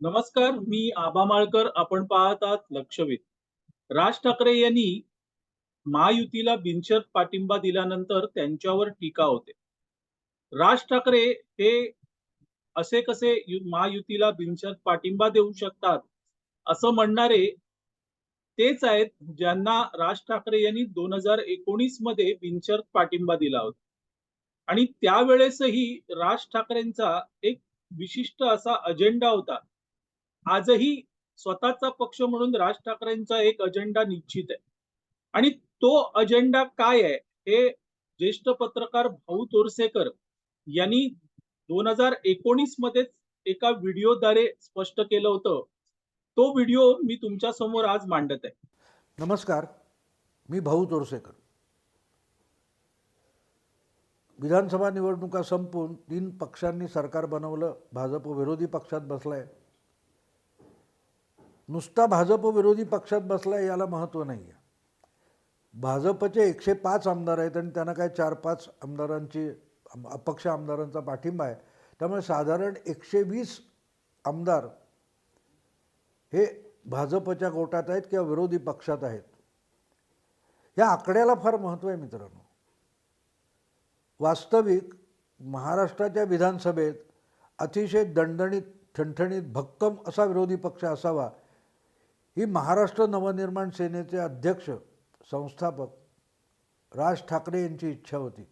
नमस्कार मी आबा माळकर. आपण पाहत आहात लक्षवेध. राज ठाकरे यांनी महायुतीला बिनशर्त पाठिंबा दिल्यानंतर त्यांच्यावर टीका होते. राज ठाकरे हे असे कसे महायुतीला बिनशर्त पाठिंबा देऊ शकतात असं म्हणणारे तेच आहेत ज्यांना राज ठाकरे यांनी दोन हजार एकोणीसमध्ये बिनशर्त पाठिंबा दिला होता. आणि त्यावेळेसही राज ठाकरेंचा एक विशिष्ट असा अजेंडा होता. आजही स्वतःचा पक्ष म्हणून राज ठाकरेंचा एक अजेंडा निश्चित आहे. आणि तो अजेंडा काय आहे? हे ज्येष्ठ पत्रकार भाऊ तोरसेकर यांनी दोन हजार एकोणीस मध्येच एका व्हिडिओद्वारे स्पष्ट केलं होतं. तो व्हिडिओ मी तुमच्यासमोर आज मांडत आहे. नमस्कार. मी भाऊ तोरसेकर. विधानसभा निवडणुका संपून तीन पक्षांनी सरकार बनवलं. भाजप विरोधी पक्षात बसलाय. नुसता भाजप विरोधी पक्षात बसला याला महत्त्व नाही आहे. भाजपचे एकशे पाच आमदार आहेत आणि त्यांना काय चार पाच आमदारांची अपक्ष आमदारांचा पाठिंबा आहे. त्यामुळे साधारण एकशे वीस आमदार हे भाजपच्या गोटात आहेत किंवा विरोधी पक्षात आहेत. या आकड्याला फार महत्त्व आहे मित्रांनो. वास्तविक महाराष्ट्राच्या विधानसभेत अतिशय दणदणीत ठणठणीत भक्कम असा विरोधी पक्ष असावा ही महाराष्ट्र नवनिर्माण सेनेचे अध्यक्ष संस्थापक राज ठाकरे यांची इच्छा होती.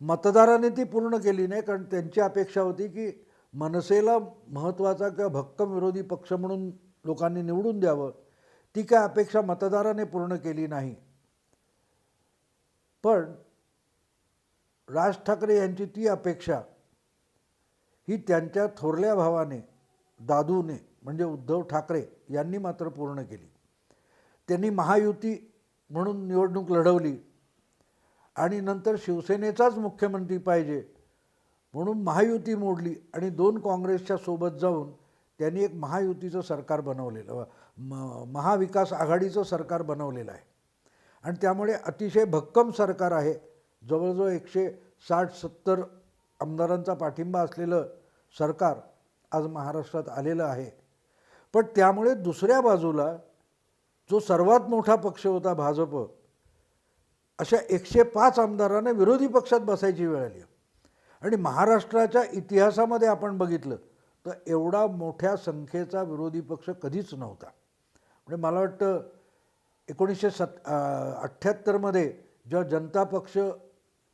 मतदारांनी ती पूर्ण केली नाही कारण त्यांची अपेक्षा होती की मनसेला महत्त्वाचा किंवा भक्कम विरोधी पक्ष म्हणून लोकांनी निवडून द्यावं ती काय अपेक्षा मतदाराने पूर्ण केली नाही. पण राज ठाकरे यांची ती अपेक्षा ही त्यांच्या थोरल्या भावाने दादूने म्हणजे उद्धव ठाकरे यांनी मात्र पूर्ण केली. त्यांनी महायुती म्हणून निवडणूक लढवली आणि नंतर शिवसेनेचाच मुख्यमंत्री पाहिजे म्हणून महायुती मोडली आणि दोन काँग्रेसच्या सोबत जाऊन त्यांनी एक महायुतीचं सरकार बनवलेलं म महाविकास आघाडीचं सरकार बनवलेलं आहे. आणि त्यामुळे अतिशय भक्कम सरकार आहे. जवळजवळ एकशे साठ सत्तर आमदारांचा पाठिंबा असलेलं सरकार आज महाराष्ट्रात आलेलं आहे. पण त्यामुळे दुसऱ्या बाजूला जो सर्वात मोठा पक्ष होता भाजप अशा एकशे पाच आमदारांना विरोधी पक्षात बसायची वेळ आली. आणि महाराष्ट्राच्या इतिहासामध्ये आपण बघितलं तर एवढा मोठ्या संख्येचा विरोधी पक्ष कधीच नव्हता. म्हणजे मला वाटतं एकोणीसशे सत् अठ्ठ्याहत्तरमध्ये जेव्हा जनता पक्ष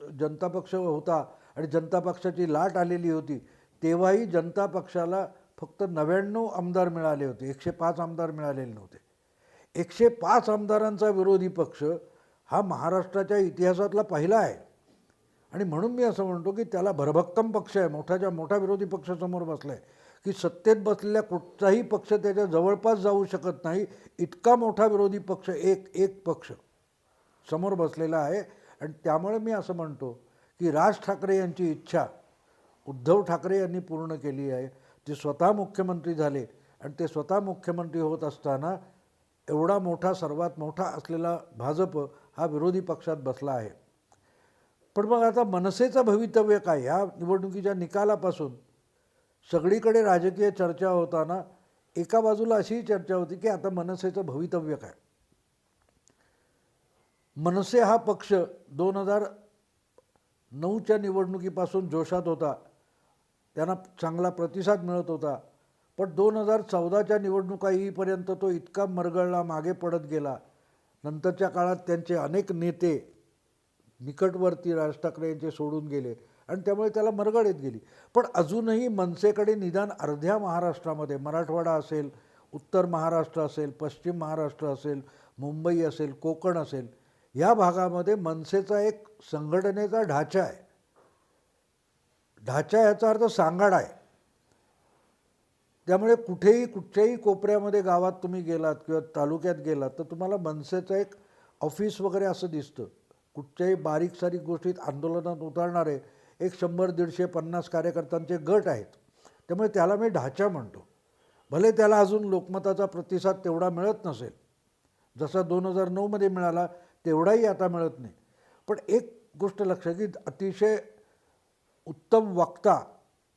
जनता पक्ष होता आणि जनता पक्षाची लाट आलेली होती तेव्हाही जनता पक्षाला फक्त नव्याण्णव आमदार मिळाले होते एकशे पाच आमदार मिळालेले नव्हते. एकशे पाच आमदारांचा विरोधी पक्ष हा महाराष्ट्राच्या इतिहासातला पहिला आहे. आणि म्हणून मी असं म्हणतो की त्याला भरभक्कम पक्ष आहे मोठाच्या मोठा विरोधी पक्ष समोर बसला आहे की सत्तेत बसलेल्या कुठचाही पक्ष त्याच्या जवळपास जाऊ शकत नाही इतका मोठा विरोधी पक्ष एक एक पक्ष समोर बसलेला आहे. आणि त्यामुळे मी असं म्हणतो की राज ठाकरे यांची इच्छा उद्धव ठाकरे यांनी पूर्ण केली आहे. ते स्वतः मुख्यमंत्री झाले आणि ते स्वतः मुख्यमंत्री होत असताना एवढा मोठा सर्वात मोठा असलेला भाजप हा विरोधी पक्षात बसला आहे. पण मग आता मनसेचं भवितव्य काय? ह्या निवडणुकीच्या निकालापासून सगळीकडे राजकीय चर्चा होताना एका बाजूला अशीही चर्चा होती की आता मनसेचं भवितव्य काय? मनसे हा पक्ष दोन हजार नऊच्या निवडणुकीपासून जोशात होता. त्यांना चांगला प्रतिसाद मिळत होता. पण दोन हजार चौदाच्या निवडणुका येईपर्यंत तो इतका मरगळला मागे पडत गेला. नंतरच्या काळात त्यांचे अनेक नेते निकटवर्ती राज ठाकरे यांचे सोडून गेले आणि त्यामुळे त्याला मरगळ येत गेली. पण अजूनही मनसेकडे निदान अर्ध्या महाराष्ट्रामध्ये मराठवाडा असेल उत्तर महाराष्ट्र असेल पश्चिम महाराष्ट्र असेल मुंबई असेल कोकण असेल या भागामध्ये मनसेचा एक संघटनेचा ढाचा आहे. ढाचा याचा अर्थ सांगाडा आहे. त्यामुळे कुठेही कुठच्याही कोपऱ्यामध्ये गावात तुम्ही गेलात किंवा तालुक्यात गेलात तर तुम्हाला मनसेचं एक ऑफिस वगैरे असं दिसतं. कुठच्याही बारीक सारीक गोष्टीत आंदोलनात उतरणारे एक शंभर दीडशे पन्नास कार्यकर्त्यांचे गट आहेत. त्यामुळे त्याला मी ढाचा म्हणतो. भले त्याला अजून लोकमताचा प्रतिसाद तेवढा मिळत नसेल. जसा दोन हजार नऊमध्ये मिळाला तेवढाही आता मिळत नाही. पण एक गोष्ट लक्षात की अतिशय उत्तम वक्ता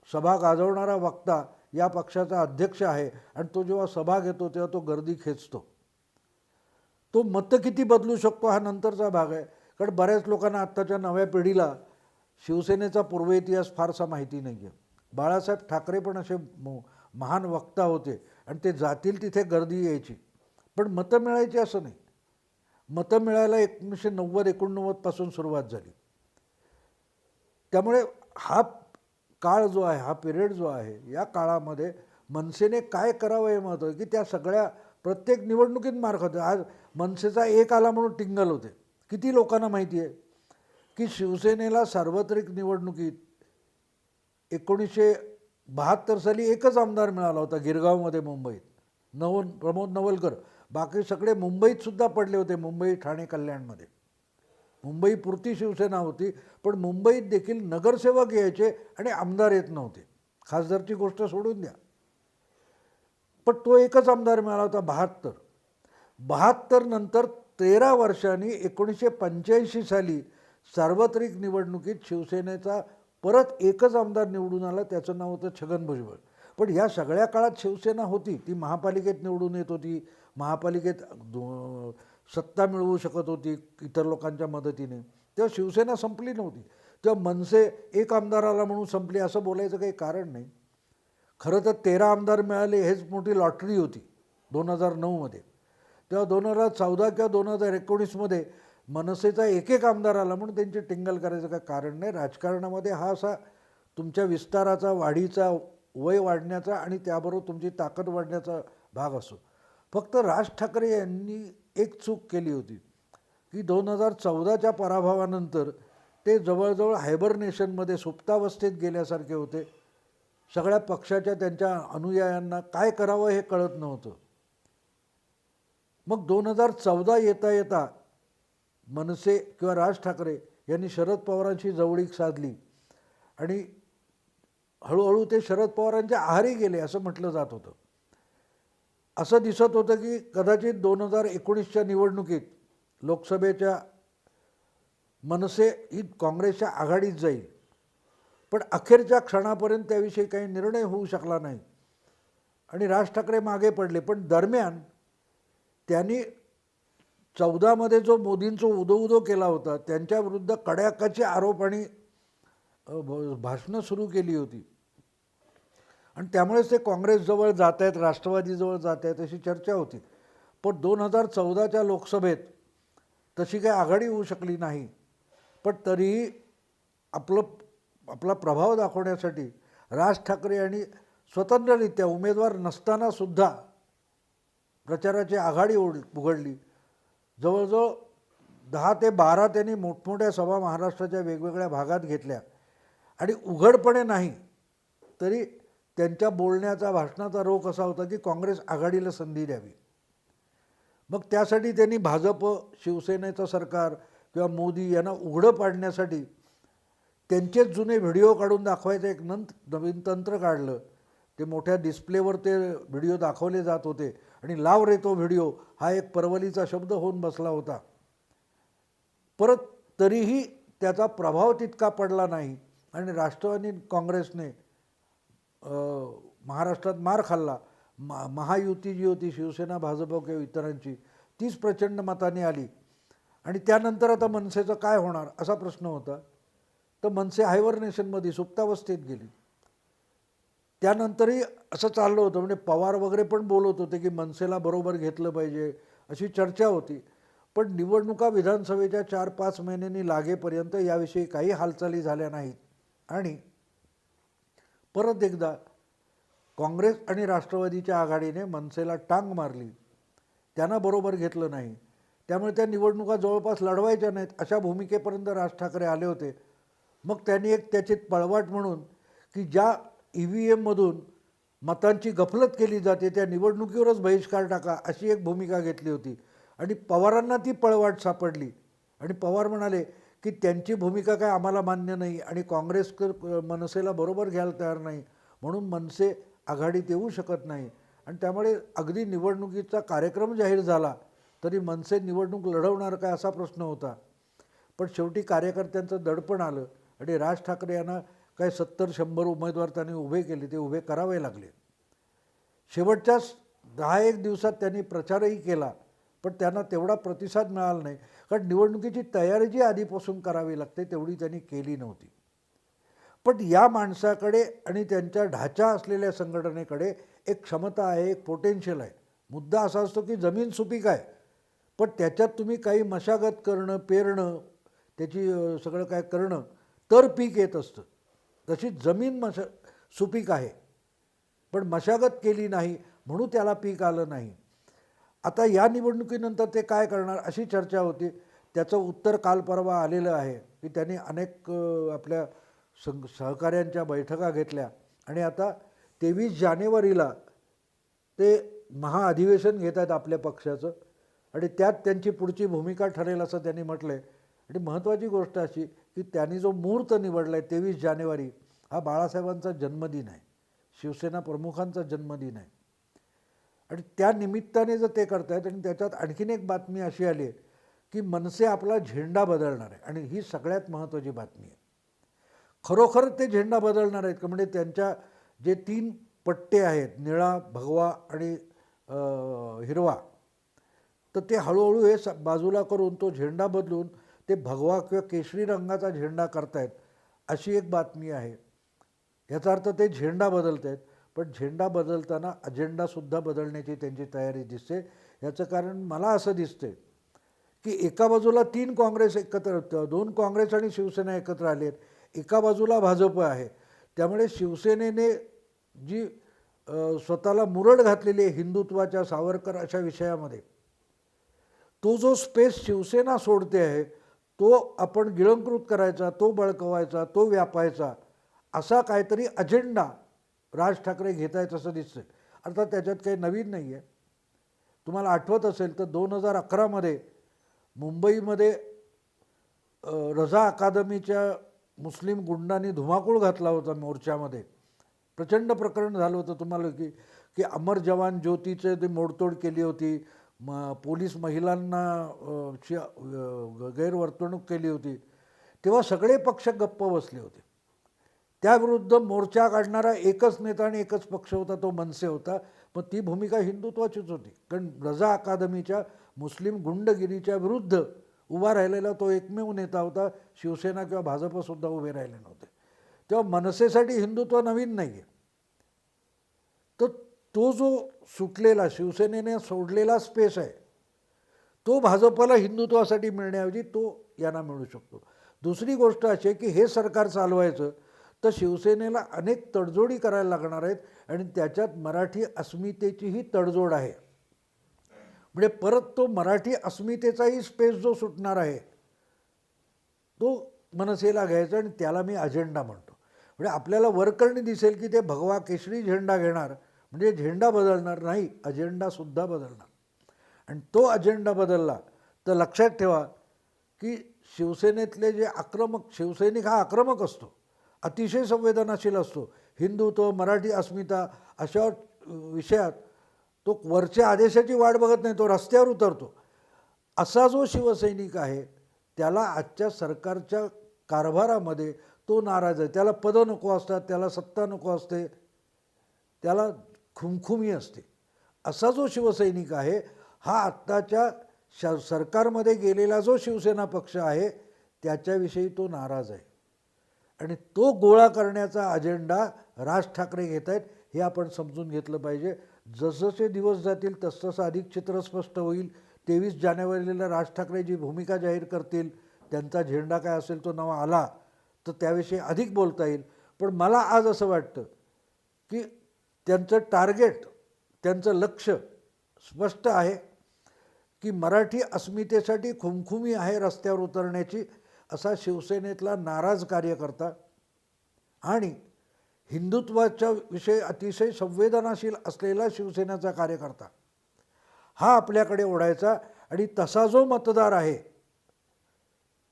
सभा गाजवणारा वक्ता या पक्षाचा अध्यक्ष आहे आणि तो जेव्हा सभा घेतो तेव्हा तो गर्दी खेचतो. तो मतं किती बदलू शकतो हा नंतरचा भाग आहे. कारण बऱ्याच लोकांना आत्ताच्या नव्या पिढीला शिवसेनेचा पूर्व इतिहास फारसा माहिती नाही आहे बाळासाहेब ठाकरे पण असे महान वक्ता होते आणि ते जातील तिथे गर्दी यायची. पण मतं मिळायची असं नाही. मतं मिळायला एकोणीसशे नव्वद एकोणनव्वदपासून सुरुवात झाली. त्यामुळे हा काळ जो आहे हा पिरियड जो आहे या काळामध्ये मनसेने काय करावं हे महत्त्व आहे की त्या सगळ्या प्रत्येक निवडणुकीत मार्ग होते आज मनसेचा एक आला म्हणून टिंगल होते. किती लोकांना माहिती आहे की शिवसेनेला सार्वत्रिक निवडणुकीत एकोणीसशे बहात्तर साली एकच आमदार मिळाला होता गिरगावमध्ये मुंबईत. नवन प्रमोद नवलकर. बाकी सगळे मुंबईत सुद्धा पडले होते मुंबई ठाणे कल्याणमध्ये. मुंबई पुरती शिवसेना होती पण मुंबईत देखील नगरसेवक यायचे आणि आमदार येत नव्हते. खासदारची गोष्ट सोडून द्या. पण तो एकच आमदार मिळाला होता बहात्तर. बहात्तर नंतर तेरा वर्षांनी एकोणीसशे पंच्याऐंशी साली सार्वत्रिक निवडणुकीत शिवसेनेचा परत एकच आमदार निवडून आला त्याचं नाव होतं छगन भुजबळ. पण ह्या सगळ्या काळात शिवसेना होती ती महापालिकेत निवडून येत होती. महापालिकेत दो- सत्ता मिळवू शकत होती इतर लोकांच्या मदतीने. तेव्हा शिवसेना संपली नव्हती. तेव्हा मनसे एक आमदार आला म्हणून संपली असं बोलायचं काही कारण नाही. खरं तर तेरा आमदार मिळाले हेच मोठी लॉटरी होती दोन हजार नऊमध्ये तेव्हा दोन हजार चौदा किंवा दोन हजार एकोणीसमध्ये मनसेचा एक एक आमदार आला म्हणून त्यांची टिंगल करायचं काय कारण नाही. राजकारणामध्ये हा असा तुमच्या विस्ताराचा वाढीचा वय वाढण्याचा आणि त्याबरोबर तुमची ताकद वाढण्याचा भाग असो फक्त राज ठाकरे यांनी एक चूक केली होती. की दोन हजार चौदाच्या पराभवानंतर ते जवळजवळ हायबरनेशनमध्ये सुप्तावस्थेत गेल्यासारखे होते. सगळ्या पक्षाच्या त्यांच्या अनुयायांना काय करावं हे कळत नव्हतं. मग दोन हजार चौदा येता येता मनसे किंवा राज ठाकरे यांनी शरद पवारांशी जवळीक साधली. आणि हळूहळू ते शरद पवारांच्या आहारी गेले असं म्हटलं जात होतं. असं दिसत होतं की कदाचित दोन हजार एकोणीसच्या निवडणुकीत लोकसभेच्या मनसे ही काँग्रेसच्या आघाडीत जाईल. पण अखेरच्या क्षणापर्यंत त्याविषयी काही निर्णय होऊ शकला नाही. आणि राज ठाकरे मागे पडले. पण दरम्यान त्यांनी चौदामध्ये जो मोदींचा उदो उदो केला होता त्यांच्याविरुद्ध कड्याकाचे आरोप आणि भाषणं सुरू केली होती. आणि त्यामुळेच ते काँग्रेसजवळ जात आहेत राष्ट्रवादीजवळ जात आहेत अशी चर्चा होती. पण दोन हजार चौदाच्या लोकसभेत तशी काही आघाडी होऊ शकली नाही. पण तरीही आपलं आपला प्रभाव दाखवण्यासाठी राज ठाकरे यांनी स्वतंत्ररित्या उमेदवार नसतानासुद्धा प्रचाराची आघाडी ओढ उघडली. जवळजवळ दहा ते बारा त्यांनी मोठमोठ्या सभा महाराष्ट्राच्या वेगवेगळ्या भागात घेतल्या. आणि उघडपणे नाही तरी त्यांच्या बोलण्याचा भाषणाचा रोख असा होता की काँग्रेस आघाडीला संधी द्यावी. मग त्यासाठी त्यांनी भाजप शिवसेनेचं सरकार किंवा मोदी यांना उघडं पाडण्यासाठी त्यांचेच जुने व्हिडिओ काढून दाखवायचं एक नंत नवीन तंत्र काढलं. ते मोठ्या डिस्प्लेवर ते व्हिडिओ दाखवले जात होते. आणि लाव रे तो व्हिडिओ हा एक परवलीचा शब्द होऊन बसला होता. परत तरीही त्याचा प्रभाव तितका पडला नाही. आणि राष्ट्रवादी काँग्रेसने महाराष्ट्रात मार खाल्ला. मा महायुती जी होती शिवसेना भाजप किंवा इतरांची तीच प्रचंड मताने आली. आणि त्यानंतर आता मनसेचं काय होणार असा प्रश्न होता. तर मनसे हायवरनेशनमध्ये सुप्तावस्थेत गेली. त्यानंतरही असं चाललं होतं. म्हणजे पवार वगैरे पण बोलत होते की मनसेला बरोबर घेतलं पाहिजे अशी चर्चा होती. पण निवडणुका विधानसभेच्या चार पाच महिन्यांनी लागेपर्यंत याविषयी काही हालचाली झाल्या नाहीत. आणि परत एकदा काँग्रेस आणि राष्ट्रवादीच्या आघाडीने मनसेला टांग मारली. त्यांना बरोबर घेतलं नाही. त्यामुळे त्या निवडणुका जवळपास लढवायच्या नाहीत अशा भूमिकेपर्यंत राज ठाकरे आले होते. मग त्यांनी एक त्याची पळवाट म्हणून की ज्या ई व्ही एममधून मतांची गफलत केली जाते त्या निवडणुकीवरच बहिष्कार टाका अशी एक भूमिका घेतली होती. आणि पवारांना ती पळवाट सापडली. आणि पवार म्हणाले की त्यांची भूमिका काय आम्हाला मान्य नाही आणि काँग्रेस मनसेला बरोबर घ्यायला तयार नाही. म्हणून मनसे आघाडीत येऊ शकत नाही. आणि त्यामुळे अगदी निवडणुकीचा कार्यक्रम जाहीर झाला तरी मनसे निवडणूक लढवणार काय असा प्रश्न होता. पण शेवटी कार्यकर्त्यांचं दडपण आलं आणि राज ठाकरे यांना काय सत्तर शंभर उमेदवार त्यांनी उभे केले ते उभे करावे लागले. शेवटच्याच दहा एक दिवसात त्यांनी प्रचारही केला. पण त्यांना तेवढा प्रतिसाद मिळाला नाही. कारण निवडणुकीची तयारी जी आधीपासून करावी लागते तेवढी त्यांनी केली नव्हती. पण या माणसाकडे आणि त्यांच्या ढाचा असलेल्या संघटनेकडे एक क्षमता आहे एक पोटेन्शियल आहे. मुद्दा असा असतो की जमीन सुपीक आहे. पण त्याच्यात तुम्ही काही मशागत करणं पेरणं त्याची सगळं काय करणं तर पीक येत असतं. तशी जमीन मशा सुपीक आहे. पण मशागत केली नाही म्हणून त्याला पीक आलं नाही. आता या निवडणुकीनंतर ते काय करणार अशी चर्चा होती. त्याचं उत्तर काल परवा आलेलं आहे की त्यांनी अनेक आपल्या संघ सहकाऱ्यांच्या बैठका घेतल्या. आणि आता तेवीस जानेवारीला ते महाअधिवेशन घेत आहेत आपल्या पक्षाचं. आणि त्यात त्यांची पुढची भूमिका ठरेल असं त्यांनी म्हटलं आहे आणि महत्त्वाची गोष्ट अशी की त्यांनी जो मुहूर्त निवडला आहे तेवीस जानेवारी हा बाळासाहेबांचा जन्मदिन आहे. शिवसेना प्रमुखांचा जन्मदिन आहे. आणि त्या निमित्ताने जर ते करतायत आणि त्याच्यात आणखीन एक बातमी अशी आली आहे की मनसे आपला झेंडा बदलणार आहे. आणि ही सगळ्यात महत्त्वाची बातमी आहे. खरोखर ते झेंडा बदलणार आहेत का? म्हणजे त्यांच्या जे तीन पट्टे आहेत निळा भगवा आणि हिरवा तर ते हळूहळू हे स- बाजूला करून तो झेंडा बदलून ते भगवा किंवा केशरी रंगाचा झेंडा करतायत अशी एक बातमी आहे. याचा अर्थ ते झेंडा बदलत आहेत पण झेंडा बदलताना अजेंडासुद्धा बदलण्याची त्यांची तयारी दिसते. याचं कारण मला असं दिसते की एका बाजूला तीन काँग्रेस एकत्र दोन काँग्रेस आणि शिवसेना एकत्र आले आहेत. एका बाजूला भाजप आहे. त्यामुळे शिवसेनेने जी स्वतःला मुरड घातलेली आहे हिंदुत्वाच्या सावरकर अशा विषयामध्ये तो जो स्पेस शिवसेना सोडते आहे तो आपण गिळंकृत करायचा तो बळकवायचा तो व्यापायचा असा काहीतरी अजेंडा राज ठाकरे घेत आहेत असं दिसतंय. अर्थात त्याच्यात काही नवीन नाही आहे तुम्हाला आठवत असेल तर दोन हजार अकरामध्ये मुंबईमध्ये रझा अकादमीच्या मुस्लिम गुंडांनी धुमाकूळ घातला होता मोर्चामध्ये. प्रचंड प्रकरण झालं होतं तुम्हाला की की अमर जवान ज्योतीचे ते मोडतोड केली होती. म पोलीस महिलांना ची गैरवर्तणूक केली होती. तेव्हा सगळे पक्ष गप्प बसले होते. त्याविरुद्ध मोर्चा काढणारा एकच नेता आणि एकच पक्ष होता तो मनसे होता. मग ती भूमिका हिंदुत्वाचीच होती. कारण रजा अकादमीच्या मुस्लिम गुंडगिरीच्या विरुद्ध उभा राहिलेला तो एकमेव नेता होता. शिवसेना किंवा भाजपसुद्धा उभे राहिले नव्हते. तेव्हा मनसेसाठी हिंदुत्व नवीन नाही आहे तर तो जो सुटलेला शिवसेनेने सोडलेला स्पेस आहे तो भाजपला हिंदुत्वासाठी मिळण्याऐवजी तो यांना मिळू शकतो. दुसरी गोष्ट अशी आहे की हे सरकार चालवायचं तर शिवसेनेला अनेक तडजोडी करायला लागणार आहेत आणि त्याच्यात मराठी अस्मितेचीही तडजोड आहे. म्हणजे परत तो मराठी अस्मितेचाही स्पेस जो सुटणार आहे तो मनसेला घ्यायचा आणि त्याला मी अजेंडा म्हणतो. म्हणजे आपल्याला वरकरणी दिसेल की ते भगवा केशरी झेंडा घेणार म्हणजे झेंडा बदलणार नाही अजेंडासुद्धा बदलणार. आणि तो अजेंडा बदलला तर लक्षात ठेवा की शिवसेनेतले जे आक्रमक शिवसैनिक हा आक्रमक असतो. अतिशय संवेदनाशील असतो. हिंदुत्व मराठी अस्मिता अशा विषयात तो वरच्या आदेशाची वाट बघत नाही तो रस्त्यावर उतरतो. असा जो शिवसैनिक आहे त्याला आजच्या सरकारच्या कारभारामध्ये तो नाराज आहे. त्याला पदं नको असतात त्याला सत्ता नको असते त्याला खुमखुमी असते. असा जो शिवसैनिक आहे हा आत्ताच्या श सरकारमध्ये गेलेला जो शिवसेना पक्ष आहे त्याच्याविषयी तो नाराज आहे. आणि तो गोळा करण्याचा अजेंडा राज ठाकरे घेत आहेत हे आपण समजून घेतलं पाहिजे. जसजसे दिवस जातील तसतसं अधिक चित्र स्पष्ट होईल. तेवीस जानेवारीला राज ठाकरे जी भूमिका जाहीर करतील त्यांचा झेंडा काय असेल तो नवा आला तर त्याविषयी अधिक बोलता येईल. पण मला आज असं वाटतं की त्यांचं टार्गेट त्यांचं लक्ष स्पष्ट आहे की मराठी अस्मितेसाठी खुमखुमी आहे रस्त्यावर उतरण्याची. असा शिवसेनेतला नाराज कार्यकर्ता आणि हिंदुत्वाच्या विषयी अतिशय संवेदनाशील असलेला शिवसेनेचा कार्यकर्ता हा आपल्याकडे ओढायचा आणि तसा जो मतदार आहे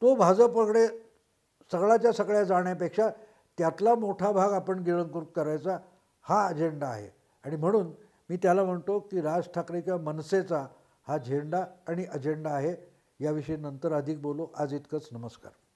तो भाजपकडे सगळ्याच्या सगळ्या जाण्यापेक्षा त्यातला मोठा भाग आपण गिळंकृत करायचा हा अजेंडा आहे. आणि म्हणून मी त्याला म्हणतो की राज ठाकरे किंवा मनसेचा हा झेंडा आणि अजेंडा आहे. याविषयी नंतर अधिक बोलू. आज इतकंच. नमस्कार.